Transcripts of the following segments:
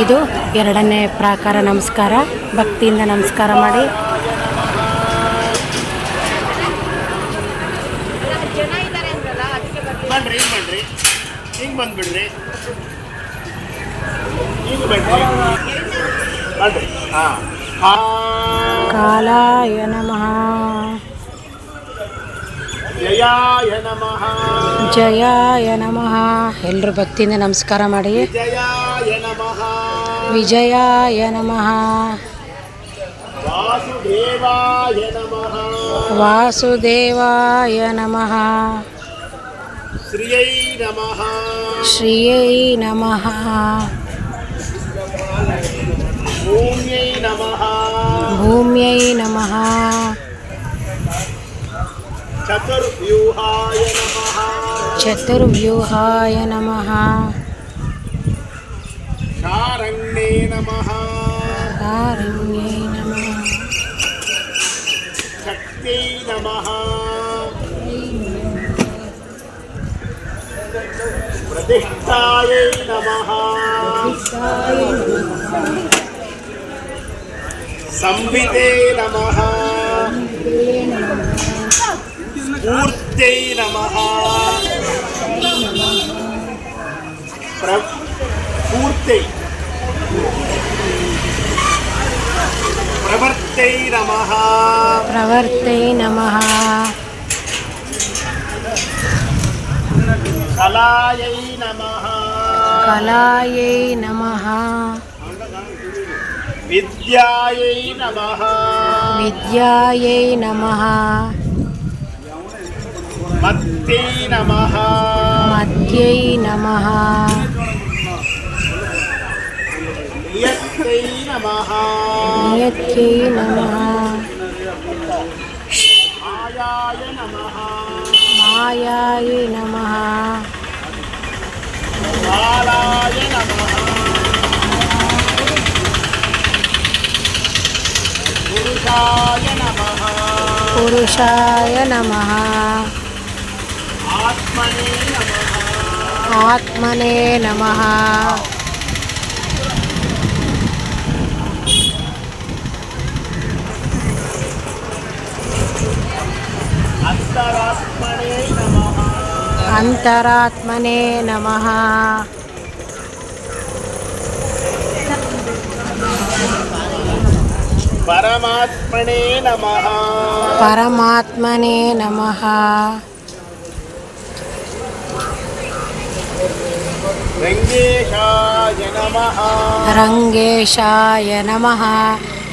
ಇದು ಎರಡನೇ ಪ್ರಾಕಾರ ನಮಸ್ಕಾರ. ಭಕ್ತಿಯಿಂದ ನಮಸ್ಕಾರ ಮಾಡಿ. ಕಾಲ ಹಿಂಗ್ ಬನ್ರಿ. ಹಿಂಗ್ ಬಂದ್ಬಿಡ್ರಿ. ಹಿಂಗ್ ಬನ್ರಿ. ಬನ್ರಿ ಹಾ ಹಾ. ಕಾಲಾಯ ನಮಃ. ಜಯಾಯ ನಮಃ. ಜಯಾಯ ನಮಃ. ಎಲ್ಲರೂ ಭಕ್ತಿಯಿಂದ ನಮಸ್ಕಾರ ಮಾಡಿ. ಜಯಾಯ ನಮಃ. ವಿಜಯಾಯ ನಮಃ. ವಾಸುದೇವಾಯ ನಮಃ. ವಾಸುದೇವಾಯ ನಮಃ. ಶ್ರಿಯೈ ನಮಃ. ಶ್ರಿಯೈ ನಮಃ. ಭೂಮ್ಯೈ ನಮಃ. ಭೂಮ್ಯೈ ನಮಃ. చతుర్వ్యూహాయ నమ. కారణ్యే నమ. కారణ్యే నమ. శక్తి నమ. ప్రతిష్టాయై నమ. సంవితే నమ. మూర్తై నమ. పూర్తై. ప్రవర్తై నమ. ప్రవర్తై నమ. కళాయై నమ. కళాయై నమ. విద్యాయై నమ. విద్యాయై నమ. మధ్యై నమ. నియత్యై నమ. మాయాయ నమ. బాలాయ నమ. పురుషాయ నమ. आत्मने नमः। अंतरात्मने नमः। परमात्मने नमः। परमात्मने नमः। ರಂಗೇಶಾಯ ನಮಃ. ರಂಗೇಶಾಯ ನಮಃ.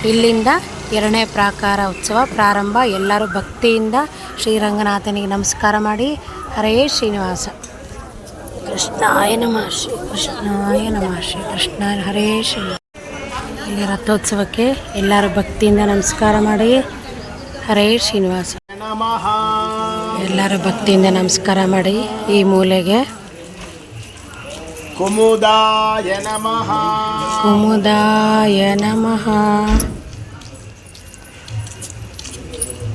ಇಲ್ಲಿಂದ ಎರಡನೇ ಪ್ರಾಕಾರ ಉತ್ಸವ ಪ್ರಾರಂಭ. ಎಲ್ಲರೂ ಭಕ್ತಿಯಿಂದ ಶ್ರೀರಂಗನಾಥನಿಗೆ ನಮಸ್ಕಾರ ಮಾಡಿ. ಹರೇ ಶ್ರೀನಿವಾಸ. ಕೃಷ್ಣಾಯ ನಮಃ ಶ್ರೀ ಕೃಷ್ಣಾಯ ನಮಃ ಶ್ರೀ ಕೃಷ್ಣ. ಹರೇ ಶ್ರೀ ಇಲ್ಲಿ ರಥೋತ್ಸವಕ್ಕೆ ಎಲ್ಲರೂ ಭಕ್ತಿಯಿಂದ ನಮಸ್ಕಾರ ಮಾಡಿ. ಹರೇ ಶ್ರೀನಿವಾಸ. ನಮಃ. ಎಲ್ಲರೂ ಭಕ್ತಿಯಿಂದ ನಮಸ್ಕಾರ ಮಾಡಿ. ಈ ಮೂಲೆಗೆ ಕುಮುದಾಯ ನಮಃ. ಕುಮುದಾಯ ನಮಃ.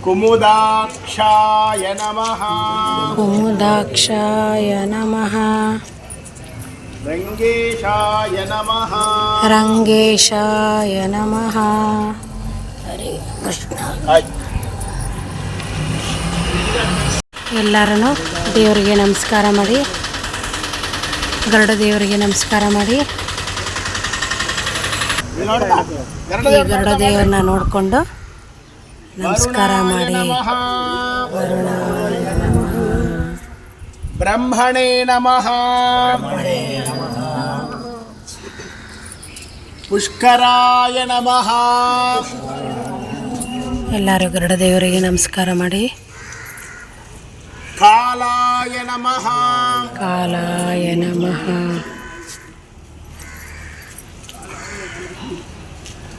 ಕುಮುದಾಕ್ಷಾಯ ನಮಃ. ಕುಮುದಾಕ್ಷಾಯ ನಮಃ. ರಂಗೇಶಾಯ ನಮಃ. ರಂಗೇಶಾಯ ನಮಃ. ಹರಿ ಕೃಷ್ಣ. ಎಲ್ಲರೂ ದೇವರಿಗೆ ನಮಸ್ಕಾರ ಮಾಡಿ. ಗರುಡ ದೇವರಿಗೆ ನಮಸ್ಕಾರ ಮಾಡಿ. ಈ ಗರುಡ ದೇವರನ್ನ ನೋಡಿಕೊಂಡು ನಮಸ್ಕಾರ ಮಾಡಿ. ಬ್ರಹ್ಮಣೇ ನಮಃ. ಪುಷ್ಕರಾಯ ನಮಃ. ಎಲ್ಲರೂ ಗರುಡ ದೇವರಿಗೆ ನಮಸ್ಕಾರ ಮಾಡಿ. ಕಾಲಾಯ ನಮಃ ಕಾಲಾಯ ನಮಃ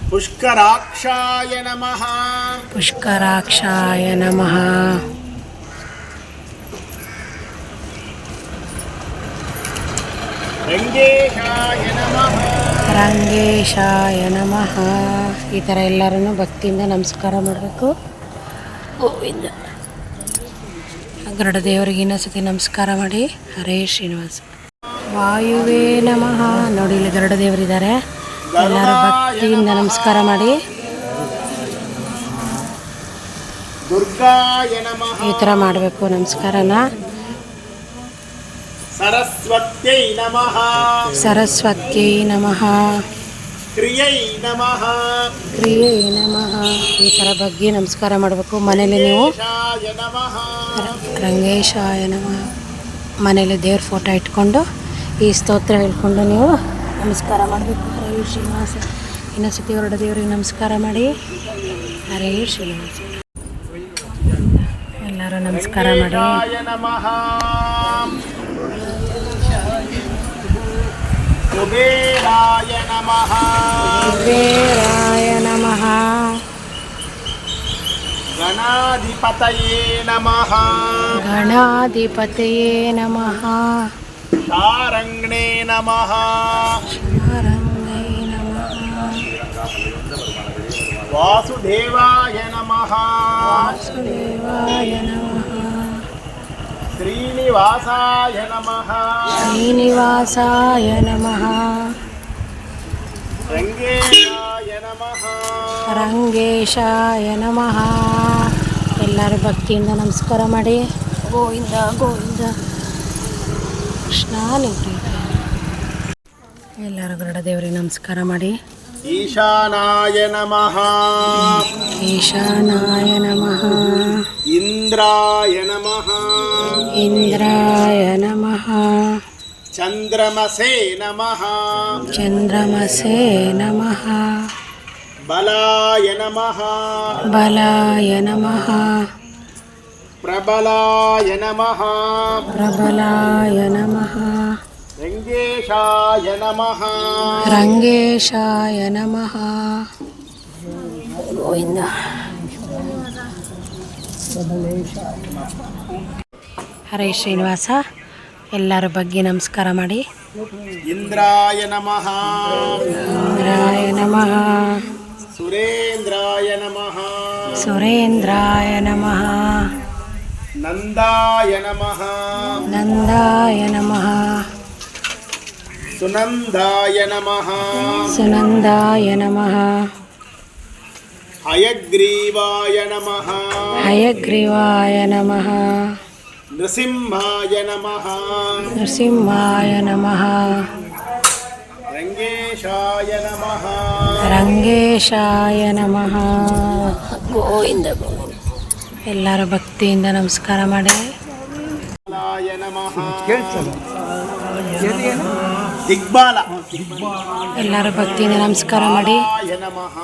ಪುಷ್ಕರಾಕ್ಷಾಯ ನಮಃ ಪುಷ್ಕರಾಕ್ಷಾಯ ನಮಃ ರಂಗೇಶಾಯ ನಮಃ ರಂಗೇಶಾಯ ನಮಃ ಈ ಥರ ಎಲ್ಲರೂ ಭಕ್ತಿಯಿಂದ ನಮಸ್ಕಾರ ಮಾಡಬೇಕು ಗೋವಿಂದ ಗರುಡ ದೇವರಿಗೆ ಇನ್ನೊಂದ್ಸತಿ ನಮಸ್ಕಾರ ಮಾಡಿ. ಹರೇ ಶ್ರೀನಿವಾಸ. ವಾಯುವೇ ನಮಃ. ನೋಡಿ ಇಲ್ಲಿ ಗರುಡ ದೇವರಿದ್ದಾರೆ. ಎಲ್ಲರೂ ಭಕ್ತಿಯಿಂದ ನಮಸ್ಕಾರ ಮಾಡಿ. ಈ ಥರ ಮಾಡಬೇಕು ನಮಸ್ಕಾರನ. ಸರಸ್ವತ್ಯೈ ನಮಃ. ಸರಸ್ವತ್ಯೈ ನಮಃ. ಕ್ರಿಯೈ ನಮಃ. ಕ್ರಿಯೆ ನಮಃ. ಈ ಥರ ಬಗ್ಗೆ ನಮಸ್ಕಾರ ಮಾಡಬೇಕು. ಮನೇಲಿ ನೀವು? ರಂಗೇಶ ನಮಃ. ರಂಗೇಶಾಯ ನಮಃ. ಮನೇಲಿ ದೇವ್ರ ಫೋಟೋ ಇಟ್ಕೊಂಡು ಈ ಸ್ತೋತ್ರ ಹೇಳ್ಕೊಂಡು ನೀವು ನಮಸ್ಕಾರ ಮಾಡಬೇಕು. ಹರೇ ಶ್ರೀನಿವಾಸ. ಇನ್ನೊಂದ್ಸತಿ ಹೊರಡ ದೇವರಿಗೆ ನಮಸ್ಕಾರ ಮಾಡಿ. ಹರೇ ಶ್ರೀನಿವಾಸ. ಎಲ್ಲರೂ ನಮಸ್ಕಾರ ಮಾಡಿ. ನಮಃ. కుబేరాయ నమ. గణాధిపతయే నమ. గణాధిపతయే నమ. శారంగ్ణే నమ. శారంగ్ణే నమ. వాసుదేవాయ నమ. వాసుదేవాయ నమ. శ్రీనివాసాయ నమ. శ్రీనివాసాయ నమ. ರಂಗೇಶಾಯ ನಮಃ. ಎಲ್ಲರೂ ಭಕ್ತಿಯಿಂದ ನಮಸ್ಕಾರ ಮಾಡಿ. ಗೋವಿಂದ ಗೋವಿಂದ. ಕೃಷ್ಣ ಎಲ್ಲರೂ ಗರುಡ ದೇವರಿಗೆ ನಮಸ್ಕಾರ ಮಾಡಿ. ಈಶಾನಾಯ ನಮಃ. ಈಶಾನಾಯ ನಮಃ. ಇಂದ್ರಾಯ ನಮಃ. ಇಂದ್ರಾಯ ನಮಃ. చంద్రమసే నమ. చంద్రమసే నమ. బలాయ నమ. బలాయ నమ. ప్రబలాయ నమ. ప్రబలాయ నమ. రంగేశాయ నమ. రంగేశాయ నమ. హరే శ్రీనివాస. ಎಲ್ಲರ ಬಗ್ಗೆ ನಮಸ್ಕಾರ ಮಾಡಿ ಇಂದ್ರಾಯ ನಮಃ ಇಂದ್ರಾಯ ನಮಃ ಸುರೇಂದ್ರಾಯ ನಮಃ ಸುರೇಂದ್ರಾಯ ನಮಃ ನಂದಾಯ ನಮಃ ನಂದಾಯ ನಮಃ ಸುನಂದಾಯ ನಮಃ ಸುನಂದಾಯ ನಮಃ ಹಯಗ್ರೀವಾಯ ನಮಃ ಹಯಗ್ರೀವಾಯ ನಮಃ ನೃಸಿಂಹಾಯ ನಮಃ. ನೃಸಿಂಹಾಯ ನಮಃ. ರಂಗೇಶಾಯ ನಮಃ. ರಂಗೇಶಾಯ ನಮಃ. ಗೋವಿಂದ ಗೋವಿಂದ ಎಲ್ಲರ ಭಕ್ತಿಯಿಂದ ನಮಸ್ಕಾರ ಮಾಡಿ. ಬಾಲಾಯ ನಮಃ. ದಿಗ್ಬಾಲ. ಎಲ್ಲರ ಭಕ್ತಿಯಿಂದ ನಮಸ್ಕಾರ ಮಾಡಿ. ಆಯ ನಮಃ.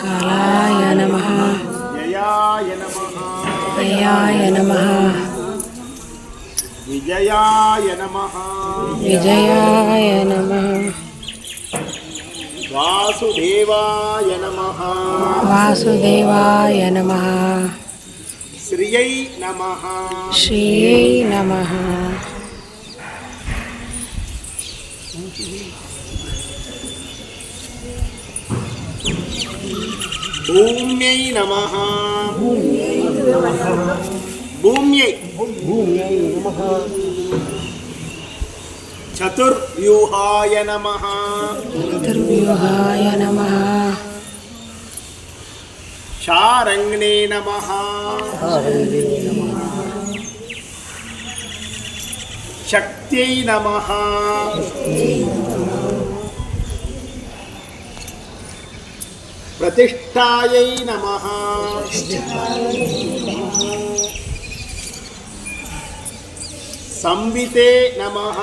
ಕಾಲಾಯ ನಮಃ. ಜಯಾಯ ನಮಃ. ಅಯ್ಯಾಯ ನಮಃ. విజయాయ నమ. విజయాయ నమ. వాసుదేవాయ నమ. వాసుదేవాయ నమ. శ్రియై నమ. శ్రియై నమ. భూమ్యై నమ. భూమ్యై నమ భూమ్యై. చతుర్వ్యూహాయ నమ. చతుర్వ్యూహాయ నమ. చారంగ్ణే నమ. శక్త్యై నమ. ప్రతిష్టాయై నమ. संविते नमः।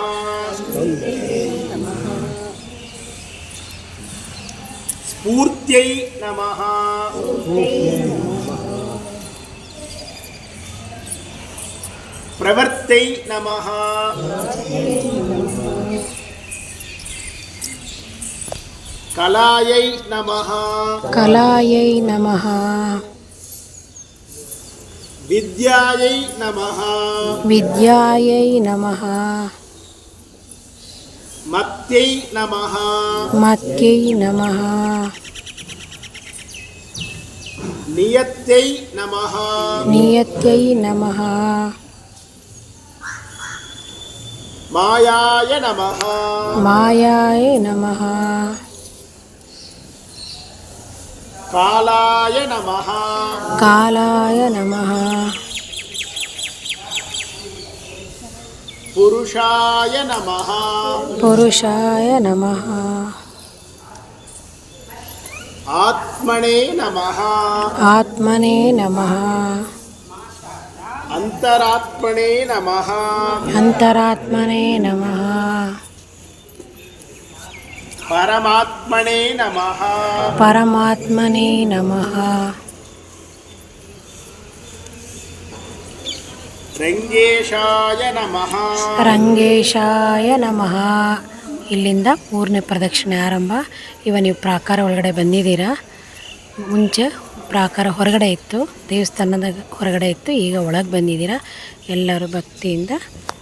स्फूर्त्यै नमः। प्रवर्त्यै नमः। कलायै नमः। कलायै नमः। విద్యాయై నమ. విద్యాయై నమ. మత్యై నమ. మత్యై నమ. నియత్యై నమ. నియత్యై నమ. మాయాయ నమ. మాయాయ నమ. కాలాయ నమ. కాలాయ నమ. పురుషాయ నమ. పురుషాయ నమ. ఆత్మనే నమ. ఆత్మనే నమ. అంతరాత్మనే నమ. అంతరాత్మనే నమ. ಪರಮಾತ್ಮನೇ ನಮಃ. ಪರಮಾತ್ಮನೇ ನಮಃ. ರಂಗೇಶಾಯ ನಮಃ. ರಂಗೇಶಾಯ ನಮಃ. ಇಲ್ಲಿಂದ ಮೂರನೇ ಪ್ರದಕ್ಷಿಣೆ ಆರಂಭ. ಇವ ನೀವು ಪ್ರಾಕಾರ ಒಳಗಡೆ ಬಂದಿದ್ದೀರಾ? ಮುಂಚೆ ಪ್ರಾಕಾರ ಹೊರಗಡೆ ಇತ್ತು ದೇವಸ್ಥಾನದ ಹೊರಗಡೆ ಇತ್ತು ಈಗ ಒಳಗೆ ಬಂದಿದ್ದೀರಾ? ಎಲ್ಲರೂ ಭಕ್ತಿಯಿಂದ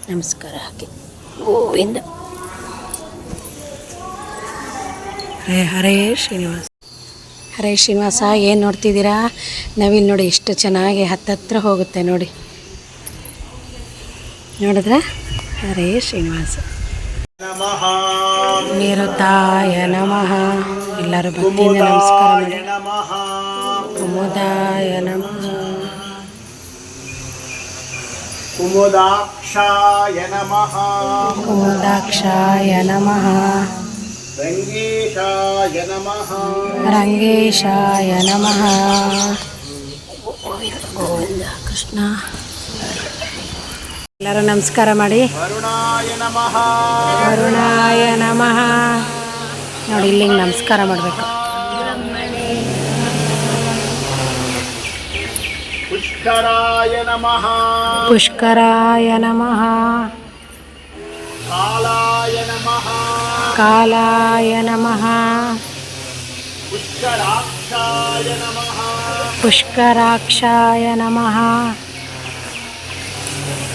ನಮಸ್ಕಾರ ಹಾಕಿ. ಗೋವಿಂದ. ಹರೇ ಹರೇ ಶ್ರೀನಿವಾಸ. ಹರೇ ಶ್ರೀನಿವಾಸ ಏನು ನೋಡ್ತಿದ್ದೀರಾ? ನವಿಲ್ ನೋಡಿ ಎಷ್ಟು ಚೆನ್ನಾಗಿ ಹತ್ತತ್ರ ಹೋಗುತ್ತೆ ನೋಡಿ. ನೋಡಿದ್ರ? ಹರೇ ಶ್ರೀನಿವಾಸ. ನಮಃ ನಿರುತಾಯ ನಮಃ. ಎಲ್ಲರೂ ಭಕ್ತಿಯಿಂದ ನಮಸ್ಕಾರ ಮಾಡಿ. ಕುಮುದಾಯ ನಮಃ. ಕುಮುದಾಕ್ಷಾಯ ನಮಃ. ಕುಮುದಾಕ್ಷಾಯ ನಮಃ. ರಂಗೇಶಾಯ ನಮಃ. ರಂಗೇಶಾಯ ನಮಃ. ಗೋವಿಂದ ಕೃಷ್ಣ ಎಲ್ಲರೂ ನಮಸ್ಕಾರ ಮಾಡಿ. ವರುಣಾಯ ನಮಃ. ವರುಣಾಯ ನಮಃ. ನೋಡಿ ಇಲ್ಲಿಗೆ ನಮಸ್ಕಾರ ಮಾಡಬೇಕು. ಪುಷ್ಕರಾಯ ನಮಃ. ಪುಷ್ಕರಾಯ ನಮಃ. ಕಾಲಾಯ ನಮಃ. ಕಾಲಾಯ ನಮಃ ಪುಷ್ಕರಾಕ್ಷಾಯ ನಮಃ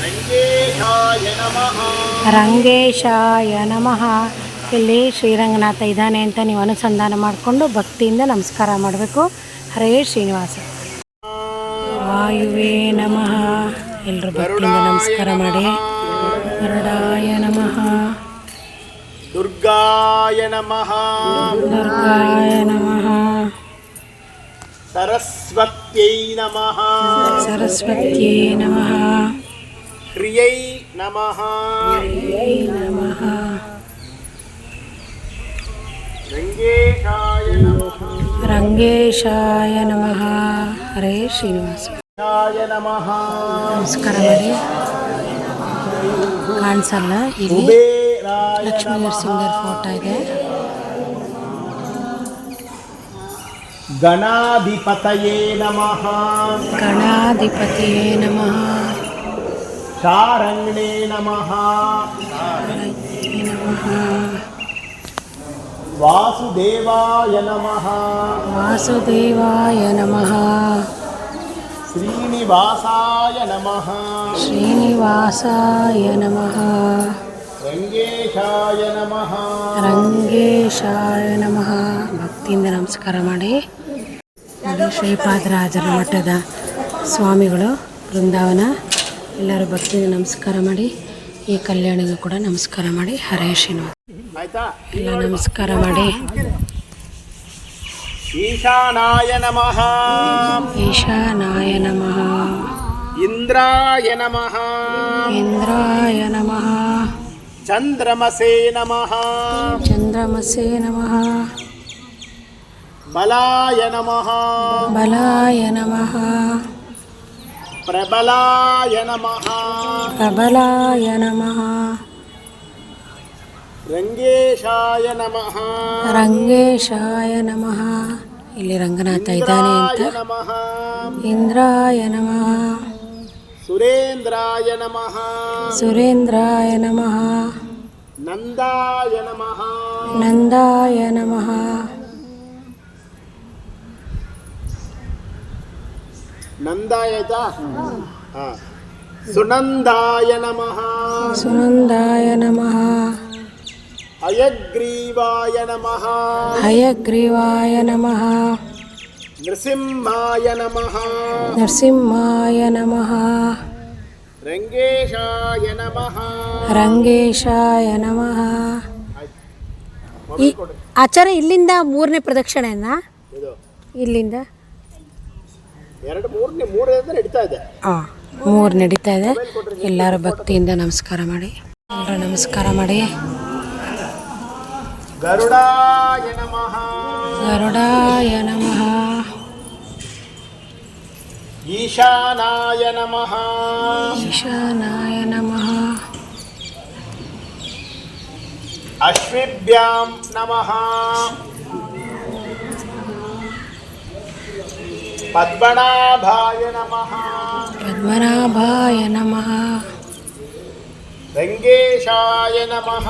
ರಂಗೇಶಾಯ ನಮಃ ರಂಗೇಶಾಯ ನಮಃ ಇಲ್ಲಿ ಶ್ರೀರಂಗನಾಥ ಇದ್ದಾನೆ ಅಂತ ನೀವು ಅನುಸಂಧಾನ ಮಾಡಿಕೊಂಡು ಭಕ್ತಿಯಿಂದ ನಮಸ್ಕಾರ ಮಾಡಬೇಕು. ಹರೇ ಶ್ರೀನಿವಾಸ. ವಾಯುವೇ ನಮಃ. ಎಲ್ಲರೂ ಭಕ್ತಿಯಿಂದ ನಮಸ್ಕಾರ ಮಾಡಿ. ಗರುಡಾಯ ನಮಃ. దుర్గాయ నమ. సరస్వత్యై నమ. సరస్వత్యై నమ. హ్రియై నమ. రంగేశాయ నమ. రంగేశాయ నమ. హరే శ్రీనివాస. నమస్కారం అండి. కాన్సర్లో ఇది. ನಮಃ ನಮಸ್ಕಾರ ಮಾಡಿ ಕಾಣಿಸಲ್ಲ ಇಲ್ಲಿ ಕುಬೇರಾಯ ಲಕ್ಷ್ಮೀ ನರಸಿಂಹರ ಫೋಟೋ ಇದೆ ಗಣಾಧಿಪತಯೇ ನಮಃ ಗಣಾಧಿಪತಿಯೇ ನಮಃ ಶಾರಂಗಣೇ ನಮಃ ನಮಃ ವಾಸುದೇವಾಯ ನಮಃ ವಾಸುದೇವಾಯ ನಮಃ ಶ್ರೀನಿವಾಸಾಯ ನಮಃ ಶ್ರೀನಿವಾಸಾಯ ನಮಃ ರಂಗೇಶಾಯ ನಮಃ. ರಂಗೇಶಾಯ ನಮಃ. ಭಕ್ತಿಯಿಂದ ನಮಸ್ಕಾರ ಮಾಡಿ. ಶ್ರೀಪಾದರಾಜರ ಮಠದ ಸ್ವಾಮಿಗಳು ಬೃಂದಾವನ ಎಲ್ಲರೂ ಭಕ್ತಿಯಿಂದ ನಮಸ್ಕಾರ ಮಾಡಿ ಈ ಕಲ್ಯಾಣಿಗೂ ಕೂಡ ನಮಸ್ಕಾರ ಮಾಡಿ ಹರೇ ಶ್ರೀನಿವಾಸ. ಎಲ್ಲ ನಮಸ್ಕಾರ ಮಾಡಿ. ಈಶಾನಾಯ ನಮಃ. ಈಶಾನಾಯ ನಮಃ. ಇಂದ್ರಾಯ ನಮಃ. ಇಂದ್ರಾಯ ನಮಃ. ಚಂದ್ರಮಸೇ ನಮಃ ಚಂದ್ರಮಸೇ ನಮಃ ಬಲಾಯ ನಮಃ ಬಲಾಯ ನಮಃ ಪ್ರಬಲಾಯ ನಮಃ ಪ್ರಬಲಾಯ ನಮಃ ರಂಗೇಶಾಯ ನಮಃ ರಂಗೇಶಾಯ ನಮಃ ಇಲ್ಲಿ ರಂಗನಾಥ ಇದ್ದಾನೆ ಅಂತ ಇಂದ್ರಾಯ ನಮಃ సురేంద్రాయ నమ. సురేంద్రాయ నమ. నందాయ నమ. నందాయ నమ. నందాయత సునందాయ నమ. సునందాయ నమ. హయగ్రీవాయ నమ. హయగ్రీవాయ నమ. ಅಯಗ್ರೀವಾಯ ನಮಃ. ನರಸಿಂಹಾಯ ನಮಃ. ರಂಗೇಶಾಯ ನಮಃ. ರಂಗೇಶಾಯ ನಮಃ. ಈ ಆಚಾರ ಇಲ್ಲಿಂದ ಮೂರನೇ ಪ್ರದಕ್ಷಿಣೆಯನ್ನ ಇಲ್ಲಿಂದ? ಎರಡು ಮೂರನೇ ಮೂರನೇ ನಡೀತಾ ಇದೆ. ಹಾಂ ಮೂರು ನಡೀತಾ ಇದೆ. ಎಲ್ಲರೂ ಭಕ್ತಿಯಿಂದ ನಮಸ್ಕಾರ ಮಾಡಿ. ಎಲ್ಲರೂ ನಮಸ್ಕಾರ ಮಾಡಿ. ಗರುಡಾಯ ನಮಃ. गरुडाय नमः। ईशानाय नमः। ईशानाय नमः। अश्विभ्यां नमः। पद्मनाभाय नमः। पद्मनाभाय नमः। रङ्गेशाय नमः।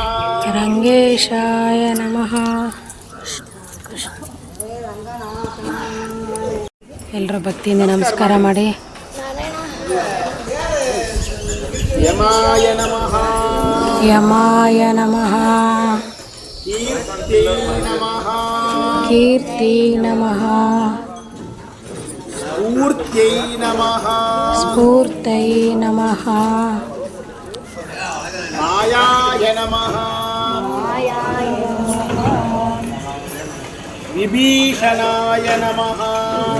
रङ्गेशाय नमः। ಎಲ್ಲರೂ ಭಕ್ತಿಯಿಂದ ನಮಸ್ಕಾರ ಮಾಡಿ. ಯಮಾಯ ನಮಃ. ಯಮಾಯ ನಮಃ. ಕೀರ್ತಿ ನಮಃ. ಕೀರ್ತಿ ನಮಃ. ಸ್ಫೂರ್ತ್ಯೈ ನಮಃ. ಸ್ಫೂರ್ತೈ ನಮಃ. ಮಾಯಾಯ ನಮಃ. ವಿಭೀಷಣಾಯ ನಮಃ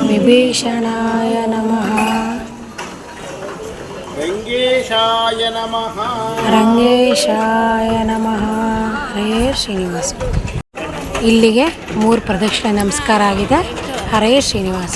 ವಿಭೀಷಣಾಯ ನಮಃ ರಂಗೇಶಾಯ ನಮಃ ರಂಗೇಶಾಯ ನಮಃ ಹರೇ ಶ್ರೀನಿವಾಸ ಇಲ್ಲಿಗೆ ಮೂರು ಪ್ರದಕ್ಷಿಣೆ ನಮಸ್ಕಾರ ಆಗಿದೆ. ಹರೇ ಶ್ರೀನಿವಾಸ.